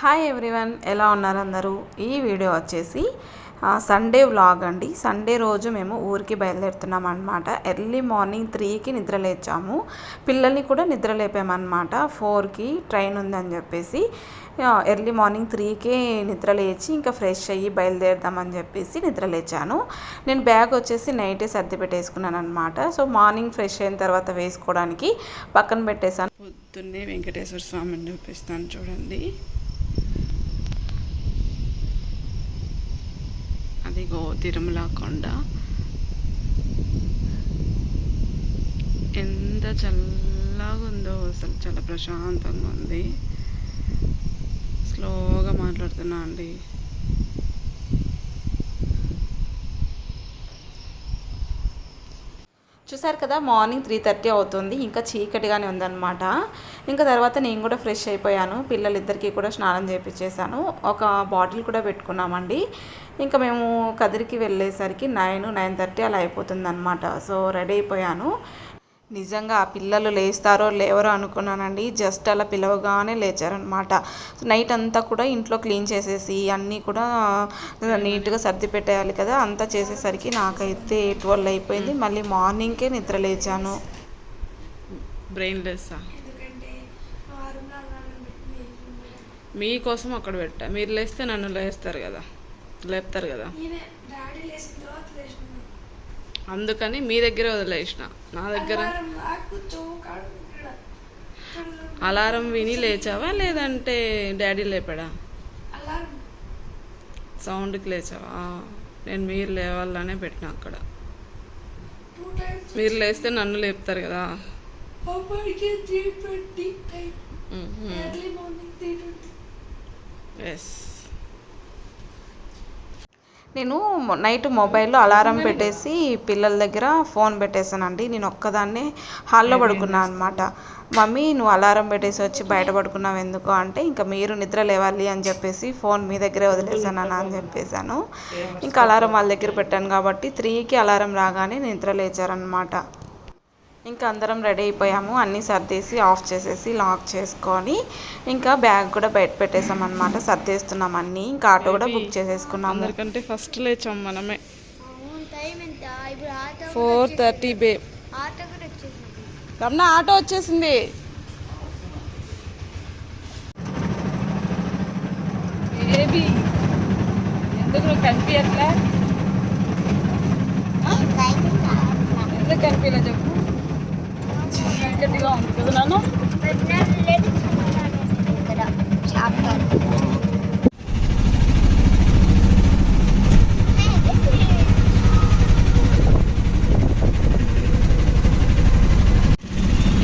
Hi everyone ఎలా ఉన్నారు అందరూ? ఈ వీడియో వచ్చేసి సండే వ్లాగ్ అండి. సండే రోజు మేము ఊరికి బయలుదేరుతున్నాం అనమాట ఎర్లీ మార్నింగ్ త్రీకి నిద్ర లేచాము. పిల్లల్ని కూడా నిద్ర లేపామన్నమాట. ఫోర్కి ట్రైన్ ఉందని చెప్పేసి ఎర్లీ మార్నింగ్ త్రీకే నిద్ర లేచి ఇంకా ఫ్రెష్ అయ్యి బయలుదేరదామని చెప్పేసి నిద్ర లేచాను. నేను బ్యాగ్ వచ్చేసి నైటే సర్ది పెట్టేసుకున్నాను అనమాట సో మార్నింగ్ ఫ్రెష్ అయిన తర్వాత వేసుకోవడానికి పక్కన పెట్టేశాను. పొద్దున్నే వెంకటేశ్వర స్వామిని చూపిస్తాను చూడండి. అదిగో తిరుమల కొండ ఎంత చల్లగా ఉందో అసలు చాలా ప్రశాంతంగా ఉంది. స్లోగా మాట్లాడుతున్నా అండి. చూసారు కదా మార్నింగ్ త్రీ థర్టీ అవుతుంది. ఇంకా చీకటిగానే ఉందన్నమాట. ఇంకా తర్వాత నేను కూడా ఫ్రెష్ అయిపోయాను. పిల్లలిద్దరికీ కూడా స్నానం చేయించేసాను ఒక బాటిల్ కూడా పెట్టుకున్నామండి. ఇంకా మేము కదిరికి వెళ్ళేసరికి నైన్ నైన్ థర్టీ అలా అయిపోతుంది అనమాట సో రెడీ అయిపోయాను. నిజంగా ఆ పిల్లలు లేస్తారో లేవరో అనుకున్నానండి. జస్ట్ అలా పిలవగానే లేచారనమాట నైట్ అంతా కూడా ఇంట్లో క్లీన్ చేసేసి అన్నీ కూడా నీట్గా సర్ది పెట్టేయాలి కదా. అంతా చేసేసరికి నాకైతే ట్వెల్వ్ అయిపోయింది. మళ్ళీ మార్నింగ్కే నిద్ర లేచాను. బ్రెయిన్ లెస్సా మీకోసం అక్కడ పెట్టా. మీరు లేస్తే నన్ను లేస్తారు కదా. లేపుతారు కదా నేనే డాడీ లేచిన తర్వాత లేచినాను అందుకని మీ దగ్గరే వదిలేసిన. నా దగ్గర? అలారం విని లేచావా? లేదంటే డాడీ లేపాడా? సౌండ్కి లేచావా? నేను మీరు లేవాలనే పెట్టిన అక్కడ. మీరు లేస్తే నన్ను లేపుతారు కదా. ఎస్ నేను నైట్ మొబైల్లో అలారం పెట్టేసి పిల్లల దగ్గర ఫోన్ పెట్టేశానండి. నేను ఒక్కదాన్నే హాల్లో పడుకున్నాను అనమాట మమ్మీ నువ్వు అలారం పెట్టేసి వచ్చి బయట పడుకున్నావు ఎందుకు? అంటే ఇంకా మీరు నిద్ర లేవాలి అని చెప్పేసి ఫోన్ మీ దగ్గరే వదిలేసాను అని చెప్పేశాను. ఇంకా అలారం వాళ్ళ దగ్గర పెట్టాను కాబట్టి త్రీకి అలారం రాగానే నిద్ర లేచారనమాట ఇంకా అందరం రెడీ అయిపోయాము. అన్నీ సర్దేసి ఆఫ్ చేసేసి లాక్ చేసుకొని ఇంకా బ్యాగ్ కూడా బయట పెట్టేసాం అనమాట సర్దేస్తున్నాం అన్నీ. ఇంకా ఆటో కూడా బుక్ చేసేసుకున్నాము. అందరికంటే ఫస్ట్ లేచాం మనమే. అవును టైం ఎంత? ఇప్పుడు ఆటో ఫోర్ థర్టీ బే. ఆటో కూడా వచ్చేసింది. రమణ ఆటో వచ్చేసింది. బేబీ ఎందుకు కనిపించట్లే ఎందుకు కనిపించలే చెప్పు. చీకటిగా ఉంది కదా నాన్న? ఇక్కడ చాప్టర్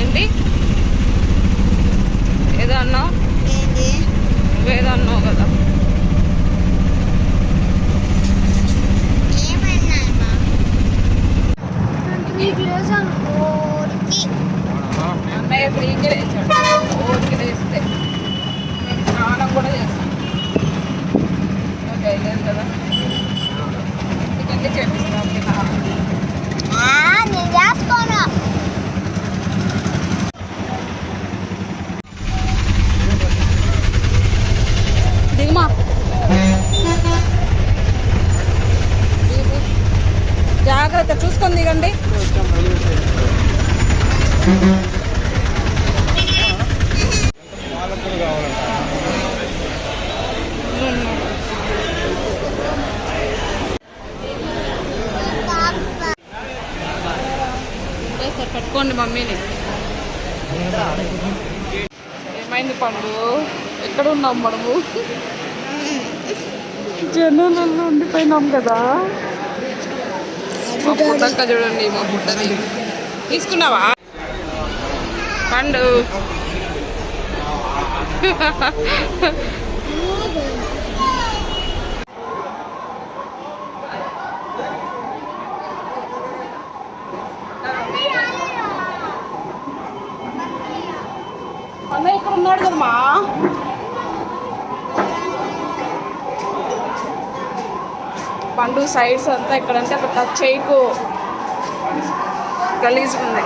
ఏంటి ఏదో అన్నావు ఏంటి నువ్వేదో అన్నావు కదా ఏమన్నా త్రీ కిలోస్ ఓడికి లేచాడు ఊరికి లేస్తే నేను స్నానం కూడా చేస్తాను. కదా? ఇంటికెళ్ళి చేపిస్తాను నేను చేసుకోను దిగుమా జాగ్రత్త చూసుకొని దిగండి. ఉన్నాం మనము. జనాలలో ఉండిపోయినాం కదా. మా పుట్టక్క చూడండి మా పుట్టని తీసుకున్నావా? పండు అన్నయ్య ఇక్కడ ఉన్నాడు కదమ్మా పండు సైడ్స్ అంతా ఇక్కడంటే అక్కడ టచ్ చేయకు. గలీజ్గా ఉంది.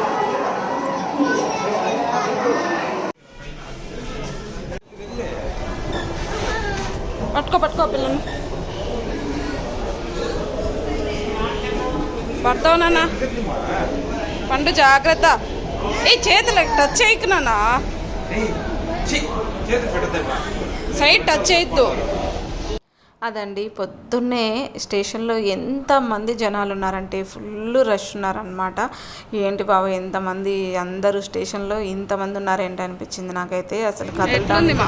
పట్టుకో పట్టుకో పిల్లను. పడతావు నాన్న. పండు జాగ్రత్త. ఏ చేతులు టచ్ చేయకు నాన్న. సైడ్ టచ్ చేయొద్దు. అదండి. పొద్దున్నే స్టేషన్లో ఎంతమంది జనాలు ఉన్నారంటే ఫుల్ రష్ ఉన్నారనమాట ఏంటి బాబు ఎంతమంది అందరూ స్టేషన్లో ఇంతమంది ఉన్నారేంటి అనిపించింది నాకైతే. అసలు కదలడానికి.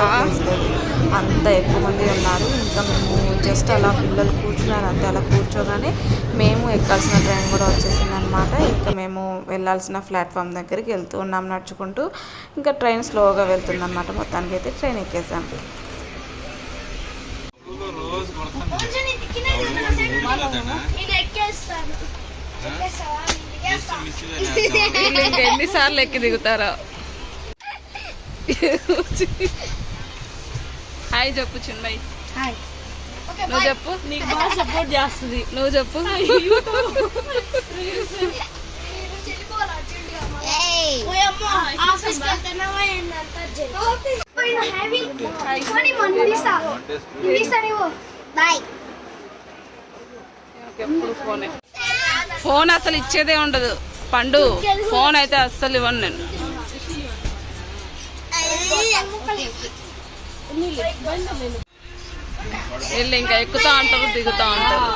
అంత ఎక్కువ మంది ఉన్నారు. ఇంకా మేము జస్ట్ అలా పిల్లలు కూర్చున్నారు అంతే. అలా కూర్చోగానే మేము ఎక్కాల్సిన ట్రైన్ కూడా వచ్చేసింది అనమాట ఇంకా మేము వెళ్ళాల్సిన ప్లాట్ఫామ్ దగ్గరికి వెళ్తూ ఉన్నాం నడుచుకుంటూ. ఇంకా ట్రైన్ స్లోగా వెళ్తుంది అనమాట మొత్తానికి అయితే ట్రైన్ ఎక్కేసాం కొంచెం నీ దిక్కునే నేను ఎక్కేస్తాను ఎక్కేస్తావా నేను ఎక్కేస్తా. వీళ్ళు ఇంకా ఎన్నిసార్లు ఎక్కి దిగుతారో హాయ్ చెప్పు చిన్నయ్య ఓకే నువ్వు చెప్పు నీకు బాగా సపోర్ట్ చేస్తుంది నువ్వు చెప్పు చెల్లిపోవాలా అర్జెంటుగా మళ్ళా? ఓయమ్మా, ఆఫీస్కి వెళ్తున్నావా ఏందంతా జల్లి. పోయిన heavy. పోనీ మన ఇండిస్తా. ఇండిస్తా నీవు. బాయ్ ఎప్పుడు ఫోనే ఫోన్ అసలు ఇచ్చేదే ఉండదు. పండు ఫోన్ అయితే అస్సలు ఇవ్వను నేను. వీళ్ళు ఇంకా ఎక్కుతా ఉంటారు దిగుతా ఉంటారు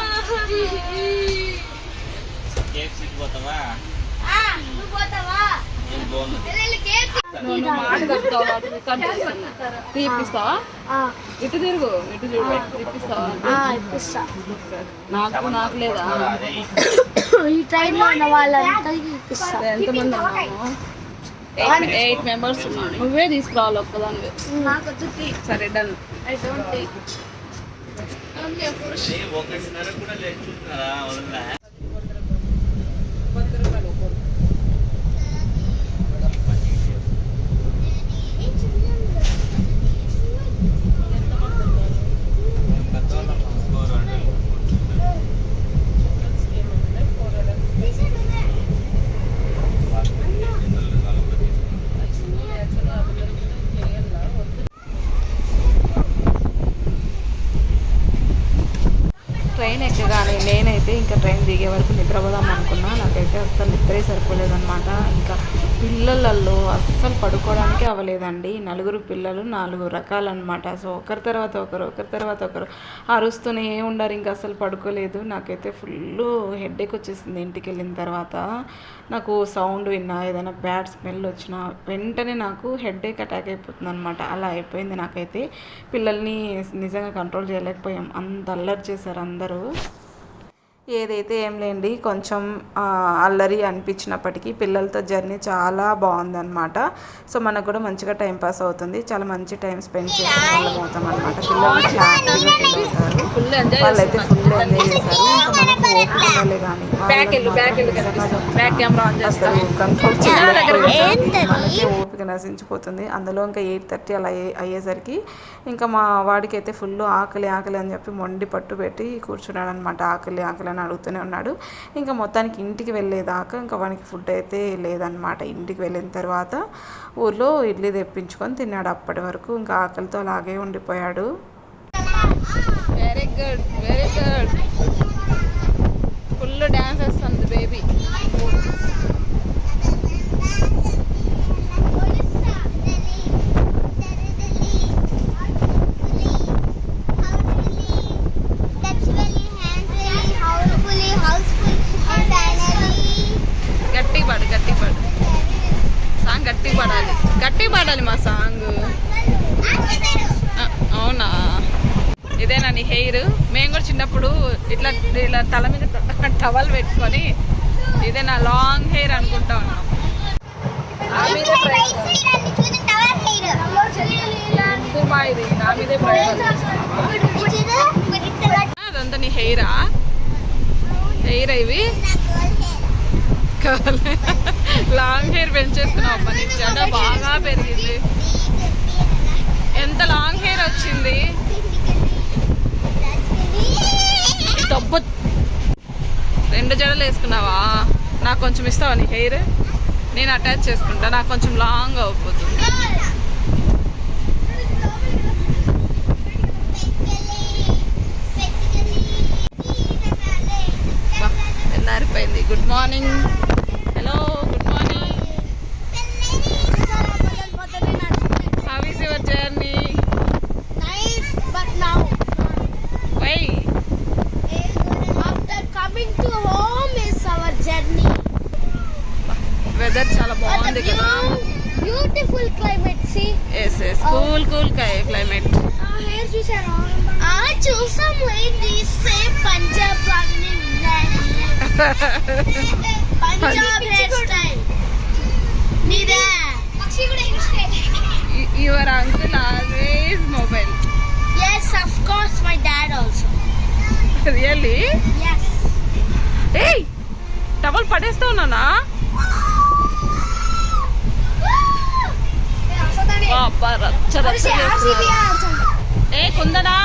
ఆ, నువ్వు పోతావా? ఇటు తిరుగు ఇటు చూడు. నాకు నాకు లేదా? ఈ ట్రైన్లో ఉన్న వాళ్ళందరికీ ఇప్పిస్తా. ఎంతమంది ఎయిట్ మెంబర్స్ ఉన్నాను నువ్వే తీసుకురావాలి ఒక్కదానివే. సరే డన్. ఐ డోంట్ టేక్ ఒకటిన్నర కూడా లేదు వరకు నిద్రపోదాం అనుకున్నా. నాకైతే అస్సలు నిద్రే సరిపోలేదన్నమాట. ఇంకా పిల్లలలో అస్సలు పడుకోవడానికి అవ్వలేదండి. నలుగురు పిల్లలు నాలుగు రకాలన్నమాట. సో ఒకరి తర్వాత ఒకరు ఒకరి తర్వాత ఒకరు అరుస్తూనే ఉండరు. ఇంకా అసలు పడుకోలేదు. నాకైతే ఫుల్ హెడేక్ వచ్చేసింది ఇంటికి వెళ్ళిన తర్వాత. నాకు సౌండ్ విన్నా ఏదైనా బ్యాడ్ స్మెల్ వచ్చినా వెంటనే నాకు హెడేక్ అటాక్ అయిపోతుంది అనమాట అలా అయిపోయింది నాకైతే. పిల్లల్ని నిజంగా కంట్రోల్ చేయలేకపోయాం. అంత అల్లరి చేశారు అందరూ. ఏదైతే ఏం లేండి కొంచెం అల్లరి అనిపించినప్పటికీ పిల్లలతో జర్నీ చాలా బాగుందన్నమాట. సో మనకు కూడా మంచిగా టైం పాస్ అవుతుంది. చాలా మంచి టైం స్పెండ్ చేసిన వాళ్ళం అవుతాం అనమాట పిల్లలు చాలా వాళ్ళైతే ఫుల్ ఎంజాయ్ చేశారు మనకు ఓపిక కానీ. కంట్రోల్ మనకే నశించిపోతుంది. అందులో ఇంకా ఎయిట్ థర్టీ అలా అయ్యే- అయ్యేసరికి ఇంకా మా వాడికి అయితే ఫుల్ ఆకలి ఆకలి అని చెప్పి మొండి పట్టు పెట్టి కూర్చున్నాడు అనమాట ఆకలి ఆకలి అని అడుగుతూనే ఉన్నాడు. ఇంకా మొత్తానికి ఇంటికి వెళ్ళేదాకా ఇంకా వానికి ఫుడ్ అయితే లేదనమాట ఇంటికి వెళ్ళిన తర్వాత ఊర్లో ఇడ్లీ తెప్పించుకొని తిన్నాడు అప్పటి వరకు. ఇంకా ఆకలితో అలాగే ఉండిపోయాడు. Very good very good full dance వేస్తుంది బేబీ గట్టి పాడు గట్టి పాడు సాంగ్ గట్టి పాడాలి గట్టి పాడాలి మా సాంగ్. అవునా? ఇదేనా నీ హెయిర్? మేము కూడా చిన్నప్పుడు ఇట్లా ఇలా తల మీద టవల్ పెట్టుకొని ఇదే నా లాంగ్ హెయిర్ అనుకుంటా ఉన్నాం. నా మీదే ప్రయోగం ఇది నా మీదే అదంతా నీ హెయిరా? హెయిర్ ఇవి? లాంగ్ హెయిర్ పెంచేసుకున్నావు అమ్మ నీ జడ బాగా పెరిగింది. ఎంత లాంగ్ హెయిర్ వచ్చింది? దెబ్బ. రెండు జడలు వేసుకున్నావా? నాకు కొంచెం ఇస్తావా నీ హెయిర్? నేను అటాచ్ చేసుకుంటా. నాకు కొంచెం లాంగ్ అయిపోతుంది Morning hello good morning how is your journey Nice, but now why after coming to home is our journey. Weather చాలా What a బాగుంది కదా beau- beautiful climate. See. Yes yes cool cool climate hair చూసారా చూసాము ఏంటి same Punjab లాగానే ఉన్నాయి your uncle always mobile yes of course my dad also. Really yes. ఏయ్ towel పడేస్తా ఉన్నానా పాప రచ్చ రచ్చ చేస్తున్నారు. ఏ కుందనా?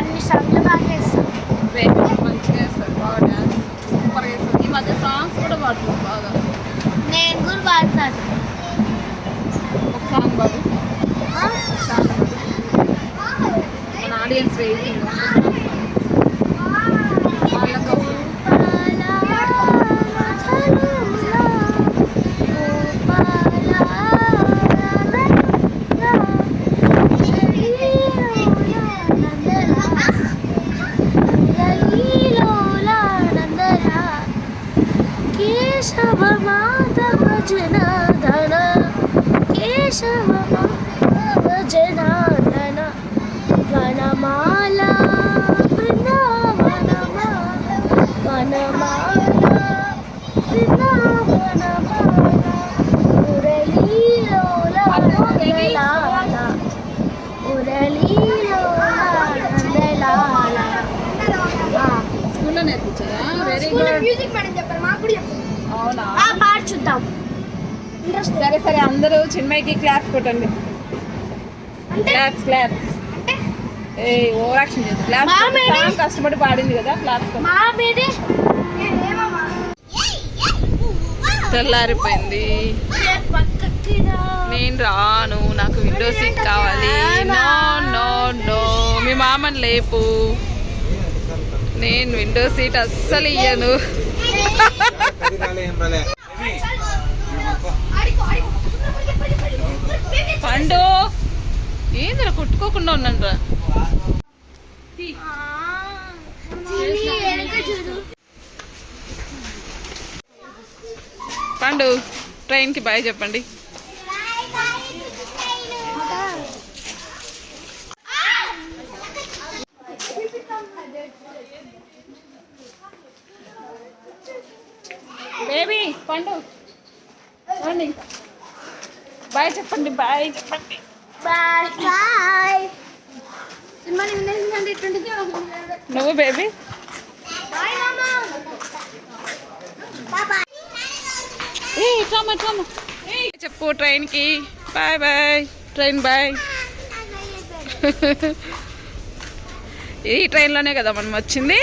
అన్ని సార్లు సరే సరే అందరూ చిన్మయ్యకి క్లాప్స్ కొట్టండి. క్లాప్స్ క్లాప్స్ ఏ ఓవర్ యాక్షన్ చేసి క్లాప్స్ కష్టపడి పాడింది కదా క్లాప్స్ మా తెల్లారిపోయింది. నేను రాను నాకు విండో సీట్ కావాలి. నో నో నో మీ మామని లేపు. నేను విండో సీట్ అస్సలు ఇయ్యను. పండు ఏందిరా కొట్టుకోకుండా ఉన్నాను చూడు. పండు ట్రైన్కి బాయ్ చెప్పండి. బేబీ పండు. రండి. బాయ్ చెప్పండి బాయ్ చెప్పండి. బాయ్. బాయ్ నువ్వు బేబీ? బాయ్ మామా బాయ్. ఏ ఇట్రామా ఇట్రామా చెప్పు ట్రైన్కి. Bye bye. Train bye. ఈ ట్రైన్లోనే కదా మనం వచ్చింది?